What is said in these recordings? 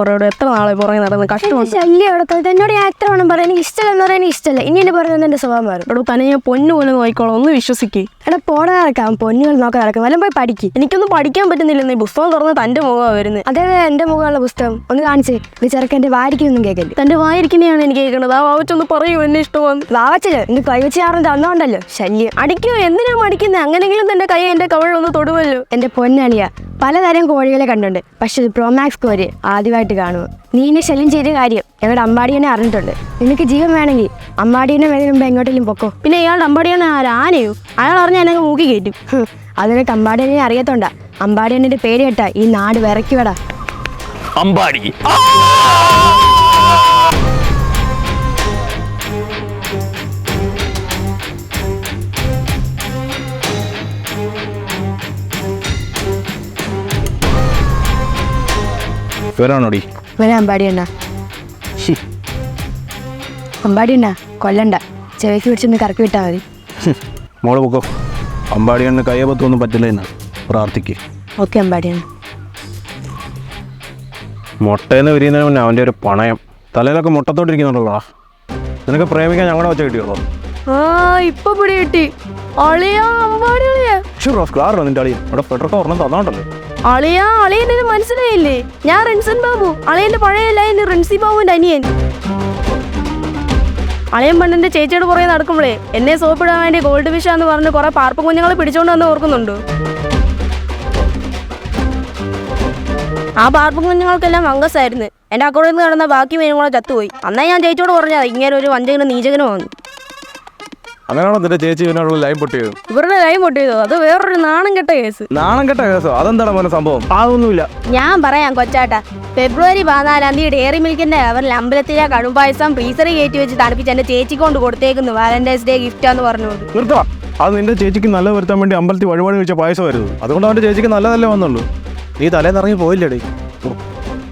പറയടോ എത്ര നാളെ പുറകെ നടന്ന് കഷ്ടമുണ്ട് ശല്യം തൊട്ട് എന്നോട് ഞാൻ എത്ര വേണം എനിക്ക് ഇഷ്ടമല്ലെന്ന് പറയാൻ എനിക്ക് ഇഷ്ടമല്ല. ഇനി എന്നെ പറയുന്നത് എന്റെ സ്വഭാവം മാറും. എടോ തന്നെ ഞാൻ പൊന്നു പോലെ നോക്കിക്കോളാം. ഒന്ന് വിശ്വസിക്കേ. എടാ പോടാ നടക്കാം പൊന്നുകൾ നോക്കാൻ നടക്കും. വല്ലതും പോയി പഠിക്ക്. എനിക്കൊന്നും പഠിക്കാൻ പറ്റുന്നില്ല. നീ പുസ്തകം തുറന്ന് തന്റെ മുഖമാണ് വരുന്നത് അതേ എന്റെ മുഖമുള്ള പുസ്തകം. ഒന്ന് കാണിച്ച്. ഇത് ചെറുക്കന്റെ വാരിക്കൊന്നും കേൾക്കല്ലേ തന്റെ വായിരിക്കുന്നതാണ് എനിക്ക് കേൾക്കുന്നത്. ആ വാവച്ചൊന്ന് പറയൂ എന്നെ ഇഷ്ടമാണ് വാവച്ചല്ലോ എന്റെ കൈവച്ച് ആറിന്റെ തന്നോണ്ടല്ലോ. ശല്യം. അടിക്കോ എന്തിനാ മടിക്കുന്നത് അങ്ങനെങ്കിലും തന്റെ കൈ എന്റെ കവളിലൊന്ന് തൊടുമല്ലോ എന്റെ പൊന്നളിയ പലതരം കോഴികളെ കണ്ടുണ്ട് പക്ഷെ പ്രോമാക്സ് കോര് ആദ്യമായിട്ട് കാണുക നീ എന്നെ ശല്യം ചെയ്ത കാര്യം ഞങ്ങളുടെ അമ്പാടിയനെ അറിഞ്ഞിട്ടുണ്ട്. നിനക്ക് ജീവൻ വേണമെങ്കിൽ അമ്പാടിയനെ വേദന മുമ്പ് എങ്ങോട്ടെങ്കിലും പൊക്കോ. പിന്നെ ഇയാളുടെ അമ്പാടിയാണ് ആരാനയോ അയാൾ അറിഞ്ഞ എന്നെ മൂക്കി കയറ്റും. ഹും, അത് നിനക്ക് അമ്പാടിയനെ അറിയത്തോണ്ടാ അമ്പാടിയനെ പേര് കേട്ടാ ഈ നാട് വിറയ്ക്കുവടാ. അമ്പാടി. ഇവരാണോടി? ഇവനെ അമ്പാടിയണ്ണ അമ്പാടിയണ്ണ കൊല്ലണ്ട. ചെവിക്ക് പിടിച്ചൊന്ന് കറക്കി വിട്ടാൽ മതി. മോൾ പൊക്കോ. അമ്പാടി കണ്ണ് കയ്യപത്തൊന്നും പറ്റില്ല എന്ന് പ്രാർത്ഥിക്ക്. ഓക്കെ അമ്പാടിയ മുട്ടയെന്ന് വിരിയുന്നതിന് മുന്നേ അവന്റെ ഒരു പണയം. തലയിലൊക്കെ മുട്ടത്തോട്ടിരിക്കുന്നുണ്ടല്ലോടാ. നിനക്ക് പ്രേമിക്കാൻ ഞങ്ങളുടെ വെച്ച കിട്ടിയുള്ളൂ ആ ഇപ്പൊ പിടി കിട്ടി. അളിയാ അമ്പാടിയാ അളിയാ ഷുർ ഓഫ് ക്ലാറോ നിന്റെ അളിയും അവിടെ ഫെഡറൊക്കെ ഒരെണ്ണം തന്നോണ്ടല്ലോ. അളിയാ അളിയൻ മനസ്സിലായില്ലേ? ഞാൻ റിൻസൻ ബാബു. അളിയന്റെ പഴയ ലൈൻ റിൻസി ബാബുവിന്റെ അനിയൻ. അളിയൻ പെണ്ണിന്റെ ചേച്ചിയുടെ പുറകെ നടക്കുമ്പോഴേ എന്നെ സോപ്പിടാൻ വേണ്ടി ഗോൾഡ് ഫിഷ് എന്ന് പറഞ്ഞ് കുറെ പാർപ്പ് കുഞ്ഞുങ്ങളെ പിടിച്ചോണ്ട് വന്ന് ഓർക്കുന്നുണ്ട്. ആ പാർപ്പ് കുഞ്ഞുങ്ങൾക്കെല്ലാം ഫംഗസ് ആയിരുന്നു. എന്റെ അക്കൗണ്ടിൽ നിന്ന് കിടന്ന ബാക്കി മീനുകളെ ചത്തുപോയി. അന്നേ ഞാൻ ചേച്ചിയോട് പറഞ്ഞാൽ ഇങ്ങനെ ഒരു വഞ്ചകനും നീചകനും വന്നു അങ്ങനെയാണോ നിന്റെ ചേച്ചി ഇവനോടുള്ള ലൈൻ പൊട്ടിയത്? ഇവരുടെ ലൈൻ പൊട്ടിയതോ. അത് വേറൊരു നാണം കെട്ട കേസ്. നാണം കെട്ട കേസോ? അതെന്താണ് മോനെ സംഭവം? അതൊന്നുമില്ല. ഞാൻ പറയാം കൊച്ചാട്ട. ഫെബ്രുവരി പതിനാലാം തീയതി ഡയറി മിൽക്കിന്റെ അവരിൽ അമ്പലത്തിലെ കടുംപായസം ഫ്രീസറി കയറ്റി വെച്ച് തണുപ്പിച്ച് എന്റെ ചേച്ചി കൊണ്ട് കൊടുത്തേക്കുന്നു. വാലന്റൈൻസ് ഡേ ഗിഫ്റ്റ് എന്ന് പറഞ്ഞു നിർത്തോ. അത് നിന്റെ ചേച്ചിക്ക് നല്ല വരുത്താൻ വേണ്ടി അമ്പലത്തിൽ വഴിപാട് കഴിച്ച പായസമായിരുന്നു. അതുകൊണ്ട് അവന്റെ ചേച്ചിക്ക് നല്ലതല്ലേ വന്നുള്ളൂ. നീ തലേന്നിറങ്ങി പോയില്ലേടി.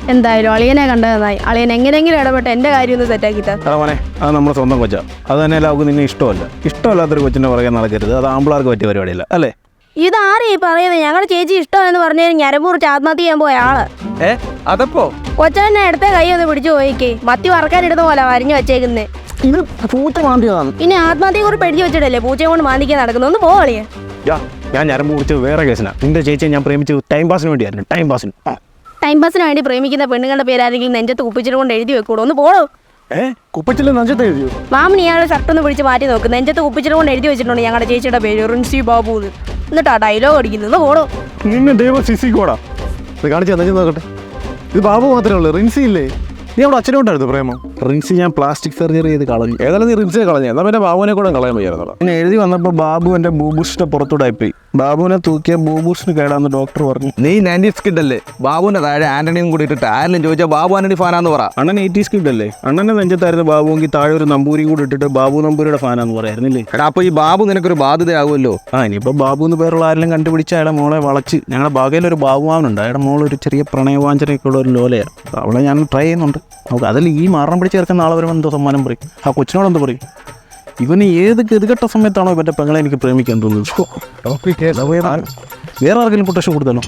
എന്തായാലും അളിയനെ കണ്ടതായി അളിയൻ എങ്ങനെയെങ്കിലും ഇടപെട്ട് എന്റെ കാര്യം ഒന്ന് സെറ്റാക്കി മോനെ അത് നമ്മുടെ സ്വന്തം കൊച്ചാ. അത് തന്നെ എല്ലാവർക്കും നിന്നെ ഇഷ്ടമല്ല. ഇഷ്ടമല്ലാത്തൊരു കൊച്ചിന്റെ പുറകെ നടക്കരുത്. അത് ആമ്പിളാർക്ക് പറ്റിയ പരിപാടിയല്ല അല്ലേ? ഇതാരേ പറയുന്നത് ഞങ്ങളുടെ ചേച്ചി ഇഷ്ടമെന്ന് പറഞ്ഞു ഞരമ്പൂറിച്ച് ആത്മഹത്യ ചെയ്യാൻ പോയ ആൾ. ഏ അതപ്പോ? കൊച്ചനെ അടുത്ത കൈ ഒന്ന് പിടിച്ചു പോയിക്കേ. മത്തി വറക്കാനിടുന്ന പോലെ വരഞ്ഞു വെച്ചേക്കുന്നേ. ഇത് പൂച്ച മാന്തിയതാണ്. പിന്നെ ആത്മഹത്യയെ കുറിച്ച് എഴുതി വെച്ചിട്ടല്ലേ പൂച്ചയെ കൊണ്ട് മാന്തിക്കാൻ നടക്കുന്നു ഒന്ന് പോളിയേ ഞാൻ ഞരമ്പ് കുറിച്ച് വേറെ കേസിനാ. നിന്റെ ചേച്ചിയെ ഞാൻ പ്രേമിച്ച് ടൈം പാസിന് വേണ്ടിയായിരുന്നു. ടൈം പാസിന് ആ. ടൈം പാസിന് വേണ്ടി പ്രേമിക്കുന്ന പെണ്ണുങ്ങളുടെ പേരാരെങ്കിലും നെഞ്ചത്ത് കുപ്പിച്ചിട്ട് കൊണ്ട് എഴുതി വെക്കൂടോ ഒന്ന് പോളോ ഏ? കുപ്പച്ചില്ല നഞ്ചത്തെ എഴുതിയോ? മാമൻ ഇയാളുടെ ഷർട്ട് ഒന്ന് പിടിച്ച് മാറ്റി നോക്ക്. നെഞ്ചത്ത് കുപ്പിച്ചിട്ട് കൊണ്ട് എഴുതി വെച്ചിട്ടുണ്ട് ഞങ്ങളുടെ ചേച്ചിയുടെ പേര് റിൻസി ബാബു എന്നിട്ട് എന്നിട്ടാ ഡയലോഗ് അടിക്കുന്നത്. പോളോ നിന്നെ ദൈവം സിസിക്കോടാ ഇത് കാണിച്ചു തന്നെ നോക്കട്ടെ. ഇത് ബാബു മാത്രമേ ഉള്ളൂ. റിൻസി ഇല്ലേ? നീ അവിടെ അച്ഛനോണ്ടായിരുന്നു പ്രേമം. റിൻസി ഞാൻ പ്ലാസ്റ്റിക് സർജറി ചെയ്ത് കളഞ്ഞു. ഏതായാലും നീ റിൻസിയെ കളഞ്ഞു. എന്നാൽ പിന്നെ ബാബുവിനെ കൂടെ കളയാൻ വയ്യായിരുന്നു പിന്നെ എഴുതി വന്നപ്പോൾ ബാബു എന്റെ ബൂബൂസിന്റെ പുറത്തൂടായിപ്പോയി ബാബുവിനെ തൂക്കിയ ബൂബൂസിന് കേടാന്ന് ഡോക്ടർ പറഞ്ഞു. നീ നയന്റി സ്കിഡ് അല്ലേ? ബാബുവിന്റെ താഴെ ആന്റണിയും കൂടി ഇട്ടിട്ട് ആരെങ്കിലും ചോദിച്ചാൽ ബാബു ആന്റണി ഫാനാന്ന് പറ. അണ്ണൻ എയ്റ്റി സ്കിഡ് അല്ലേ? അണ്ണനെ നെഞ്ചത്തായിരുന്നു ബാബുവെങ്കിൽ താഴെ ഒരു നമ്പൂരി കൂടി ഇട്ടിട്ട് ബാബു നമ്പൂരിയുടെ ഫാനാന്ന് പറയായിരുന്നില്ലേ? എടാ അപ്പൊ ഈ ബാബു നിനക്കൊരു ബാധ്യത ബാധ്യതയാകുമല്ലോ ആ ഇനിയിപ്പോ ബാബു എന്ന് പേരുള്ള ആരെങ്കിലും കണ്ടുപിടിച്ച അയാളെ മോളെ വളച്ച് ഞങ്ങളുടെ ഭാഗയിൽ ഒരു ബാബുവാനുണ്ട്. അയാളുടെ മോൾ ഒരു ചെറിയ പ്രണയവാഞ്ചനയൊക്കെ ഉള്ള ഒരു ലോലയാണ് അവളെ ഞാൻ ട്രൈ ചെയ്യുന്നുണ്ട്. നമുക്ക് അതിൽ ഈ മാറണം പിടിച്ച് ചേർക്കുന്ന ആളെ വരുമ്പോൾ എന്തോ സമ്മാനം പറയും. ആ കൊച്ചിനോട് എന്തോ പറയും? ഇവന് ഏത് ഗതികെട്ട സമയത്താണോ ഇവന്റെ പെങ്ങളെ എനിക്ക് പ്രേമിക്കാൻ തോന്നുന്നത്. വേറെ ആർക്കെങ്കിലും കൊട്ടേഷൻ കൊടുത്താലോ?